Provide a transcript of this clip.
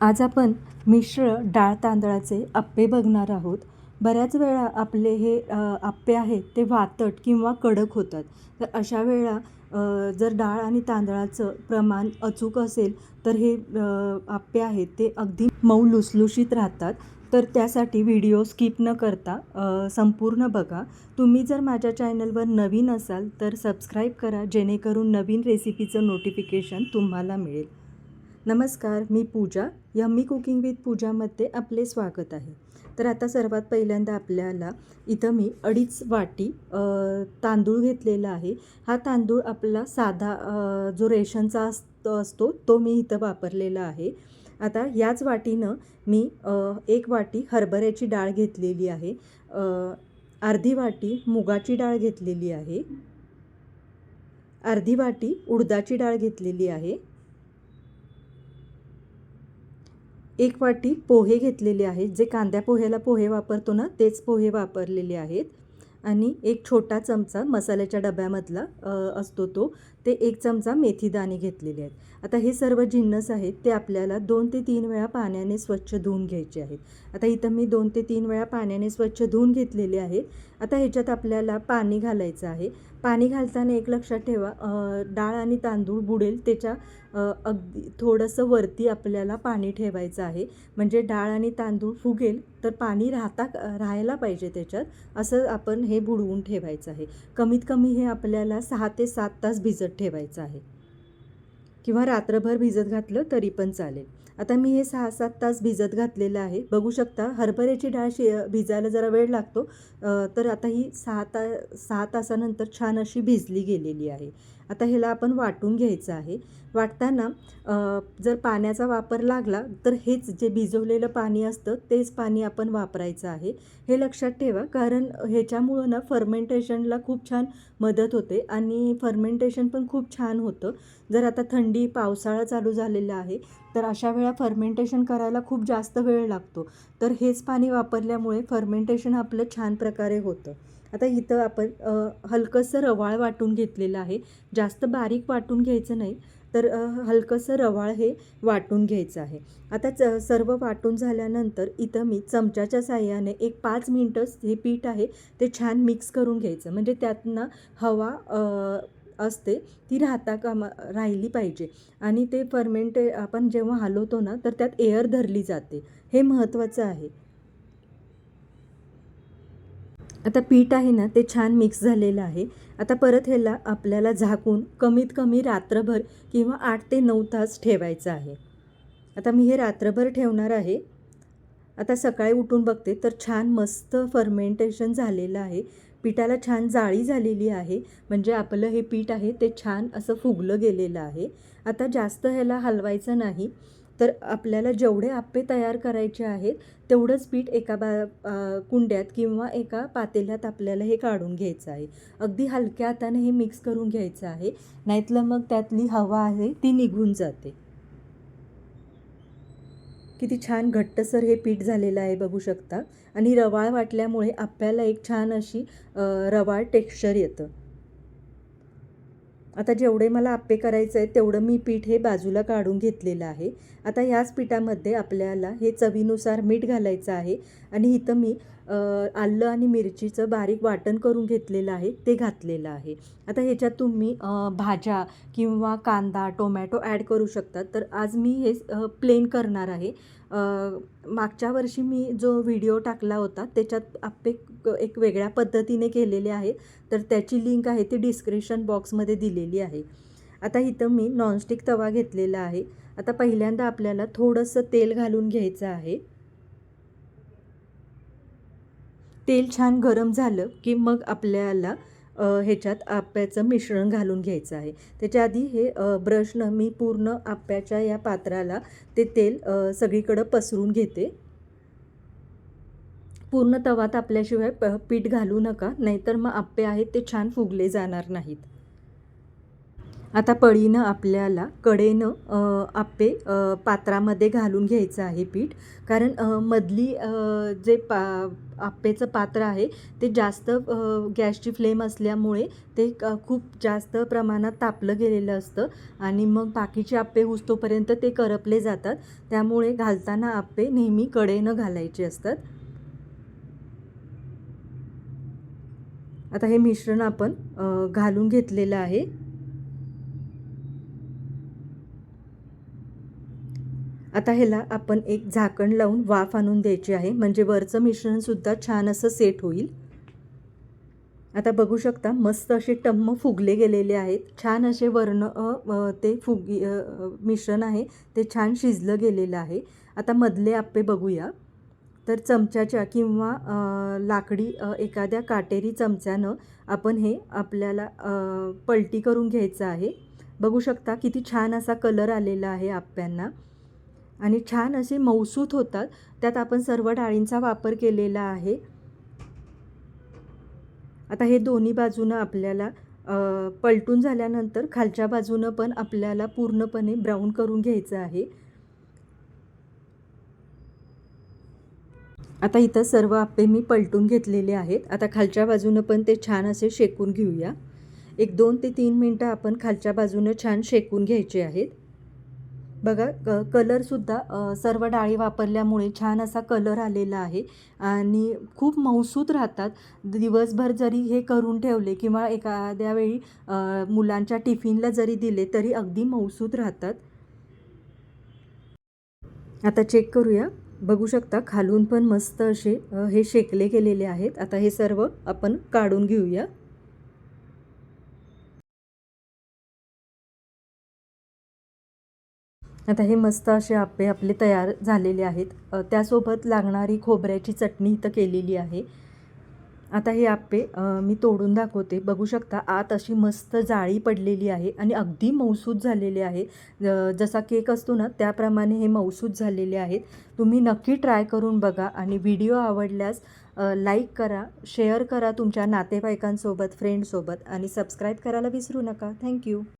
आज आपण मिश्र डाळ तांदळाचे आप्पे बघणार आहोत. बऱ्याच वेळा आपले हे आप्पे आहेत ते वातट किंवा कडक होतात. तर अशा वेळा जर डाळ आणि तांदळाचं प्रमाण अचूक असेल तर हे आप्पे आहेत ते अगदी मऊ लुसलुशीत राहतात. तर त्यासाठी व्हिडिओ स्किप न करता संपूर्ण बघा. तुम्ही जर माझ्या चॅनलवर नवीन असाल तर सबस्क्राईब करा जेणेकरून नवीन रेसिपीचं नोटिफिकेशन तुम्हाला मिळेल. नमस्कार मी पूजा. यम्मी कुकिंग विथ पूजामध्ये आपले स्वागत आहे. तर आता सर्वात पहिल्यांदा आपल्याला इथं मी अडीच वाटी तांदूळ घेतलेला आहे. हा तांदूळ आपला साधा जो रेशनचा असतो असतो तो मी इथं वापरलेला आहे. आता याच वाटीनं मी एक वाटी हरभऱ्याची डाळ घेतलेली आहे. अर्धी वाटी मुगाची डाळ घेतलेली आहे. अर्धी वाटी उडदाची डाळ घेतलेली आहे. एक वाटी पोहे घेतलेले आहेत. जे कांद्या पोह्याला पोहे वापरतो ना तेच पोहे वापरलेले आहेत. आणि एक छोटा चमचा मसाल्याच्या डब्यामधला असतो तो. ते एक चमचा मेथीदाणे घेतलेले आहेत. आता हे सर्व जिन्नस आहेत ते आपल्याला दोन ते तीन वेळा पाण्याने स्वच्छ धुवून घ्यायचे आहेत. आता इथं मी दोन ते तीन वेळा पाण्याने स्वच्छ धुवून घेतलेले आहेत आता ह्याच्यात आपल्याला पाणी घालायचं आहे. पाणी घालताना एक लक्षात ठेवा डाळ आणि तांदूळ बुडेल त्याच्या अगदी थोडंसं वरती आपल्याला पाणी ठेवायचं आहे. म्हणजे डाळ आणि तांदूळ फुगेल तर पाणी राहता राहायला पाहिजे त्याच्यात. असं आपण हे बुडवून ठेवायचं आहे. कमीत कमी हे आपल्याला सहा ते सात तास भिजत ठेवायचं आहे. किंवा रात्रभर भिजत घातलं तरी पण चालेल. आता मी हे सहा सात तास भिजत घातलेलं आहे. बघू शकता हरभऱ्याची डाळ शि भिजायला जरा वेळ लागतो. तर आता ही सहा ता सहा तासानंतर छान अशी भिजली गेलेली आहे. आता ह्याला आपण वाटून घ्यायचं आहे. वाटताना जर पाण्याचा वापर लागला तर हेच जे भिजवलेलं पाणी असतं तेच पाणी आपण वापरायचं आहे. हे लक्षात ठेवा कारण ह्याच्यामुळं ना फर्मेंटेशनला खूप छान मदत होते आणि फर्मेंटेशन पण खूप छान होतं. जर आता थंडी पावसाळा चालू झालेला आहे तर अशा वेळा फर्मेंटेशन करायला खूप जास्त वेळ लागतो. तर हेच पाणी वापरल्यामुळे फर्मेंटेशन आपलं छान प्रकारे होतं. आता इथं आपण हलकंसं रवाळ वाटून घेतलेलं आहे. जास्त बारीक वाटून घ्यायचं नाही तर हलकंसं रवाळ हे वाटून घ्यायचं आहे. आता च सर्व वाटून झाल्यानंतर इथं मी चमच्याच्या साह्याने एक पाच मिनटं हे पीठ आहे ते छान मिक्स करून घ्यायचं. म्हणजे त्यातनं हवा असते ती राहता कामा राहिली पाहिजे. आणि ते फर्मेंटे आपण जेव्हा हलवतो ना तर त्यात एअर धरली जाते. हे महत्त्वाचं आहे. आता पीठ आहे ना ते छान मिक्स झालेलं आहे. आता परत ह्याला आपल्याला झाकून कमीत कमी रात्रभर किंवा आठ ते नऊ तास ठेवायचं आहे. आता मी हे रात्रभर ठेवणार आहे. आता सकाळी उठून बघते तर छान मस्त फर्मेंटेशन झालेलं आहे. पिठाला छान जाळी झालेली आहे. म्हणजे आपलं हे पीठ आहे ते छान असं फुगलं गेलेलं आहे. आता जास्त ह्याला हलवायचं नाही. तर आपल्याला जेवढे आप्पे तयार करायचे आहेत तेवढंच पीठ एका बा कुंड्यात किंवा एका पातेल्यात आपल्याला हे काढून घ्यायचं आहे. अगदी हलक्या हाताने हे मिक्स करून घ्यायचं आहे. नाहीतलं मग त्यातली हवा आहे ती निघून जाते. किती छान घट्टसर हे पीठ झालेलं आहे बघू शकता. आणि रवाळ वाटल्यामुळे आपल्याला एक छान अशी रवाळ टेक्स्चर येतं. आता जेवढे मला आप्पे करायचे आहे तेवढं मी पीठ हे बाजूला काढून घेतलेलं आहे. आता ह्याच पिठामध्ये आपल्याला हे चवीनुसार मीठ घालायचं आहे. आणि इथं मी आलं आणि मिरचीचं बारीक वाटण करून घेतलेलं आहे ते घातलेलं आहे. आता ह्याच्यात तुम्ही भाज्या किंवा कांदा टोमॅटो ॲड करू शकता. तर आज मी हे प्लेन करणार आहे. मागच्या वर्षी मी जो व्हिडिओ टाकला होता त्याच्यात आप्पे एक वेगळ्या पद्धतीने केलेले आहे. तर त्याची लिंक आहे ती डिस्क्रिप्शन बॉक्समध्ये दिलेली आहे. आता इथं मी नॉनस्टिक तवा घेतलेला आहे. आता पहिल्यांदा आपल्याला थोडंसं तेल घालून घ्यायचं आहे. तेल छान गरम झालं की मग आपल्याला ह्याच्यात आप्याचं मिश्रण घालून घ्यायचं आहे. त्याच्या आधी हे ब्रशनं मी पूर्ण आप्याच्या या पात्राला ते तेल सगळीकडं पसरून घेते. पूर्ण तवा तापल्याशिवाय प पीठ घालू नका नाहीतर मग आप्पे आहेत ते छान फुगले जाणार नाहीत. आता पळीनं आपल्याला कडेनं आप्पे पात्रामध्ये घालून घ्यायचं आहे पीठ. कारण मधली जे पा आप्पेचं पात्र आहे ते जास्त गॅसची फ्लेम असल्यामुळे ते क- खूप जास्त प्रमाणात तापलं गेलेलं असतं आणि मग बाकीचे आप्पे हुसतोपर्यंत ते करपले जातात. त्यामुळे घालताना आप्पे नेहमी कडेनं घालायचे असतात. आता हे मिश्रण आपण घालून घेतलेलं आहे. आता ह्याला आपण एक झाकण लावून वाफ आणून द्यायची आहे. म्हणजे वरचं मिश्रणसुद्धा छान असं सेट होईल. आता बघू शकता मस्त असे टम्म फुगले गेलेले आहेत. छान असे वर्ण ते फुगी मिश्रण आहे. ते छान शिजलं गेलेलं आहे. आता मधले आप्पे बघूया. तर चमच्याच्या किंवा लाकडी एखाद्या काटेरी चमच्यानं आपण हे आपल्याला पलटी करून घ्यायचं आहे. बघू शकता किती छान असा कलर आलेला आहे आप्प्यांना. आणि छान असे मऊसूत होतात. त्यात आपण सर्व डाळींचा वापर केलेला आहे. आता हे दोन्ही बाजूनं आपल्याला पलटून झाल्यानंतर खालच्या बाजूनं पण आपल्याला पूर्णपणे ब्राऊन करून घ्यायचं आहे. आता इथं सर्व आप्पे मी पलटून घेतलेले आहेत. आता खालच्या बाजूनं पण ते छान असे शेकून घेऊया. एक दोन ते तीन मिनटं आपण खालच्या बाजूनं छान शेकून घ्यायचे आहेत. बघा क कलरसुद्धा सर्व डाळी वापरल्यामुळे छान असा कलर आलेला आहे. आणि खूप मऊसूत राहतात. दिवसभर जरी हे करून ठेवले किंवा एखाद्या वेळी मुलांच्या टिफिनला जरी दिले तरी अगदी मऊसूत राहतात. आता चेक करूया. बघू शकता खालून पण मस्त असे हे शेकले गेलेले आहेत. आता हे सर्व आपण काढून घेऊया. आता हे मस्त असे आप्पे आपले तयार झालेले आहेत. त्यासोबत लागणारी खोबऱ्याची चटणी इथं केलेली आहे. आता हे आप्पे मी तोडून दाखवते. बघू शकता आत अशी मस्त जाळी पडलेली आहे आणि अगदी मऊसूत झालेले आहे. जसा केक असतो ना त्याप्रमाणे हे मऊसूत झालेले आहेत. तुम्ही नक्की ट्राय करून बघा आणि व्हिडिओ आवडल्यास लाईक करा शेअर करा तुमच्या नातेवाईकांसोबत फ्रेंडसोबत आणि सबस्क्राईब करायला विसरू नका. थँक्यू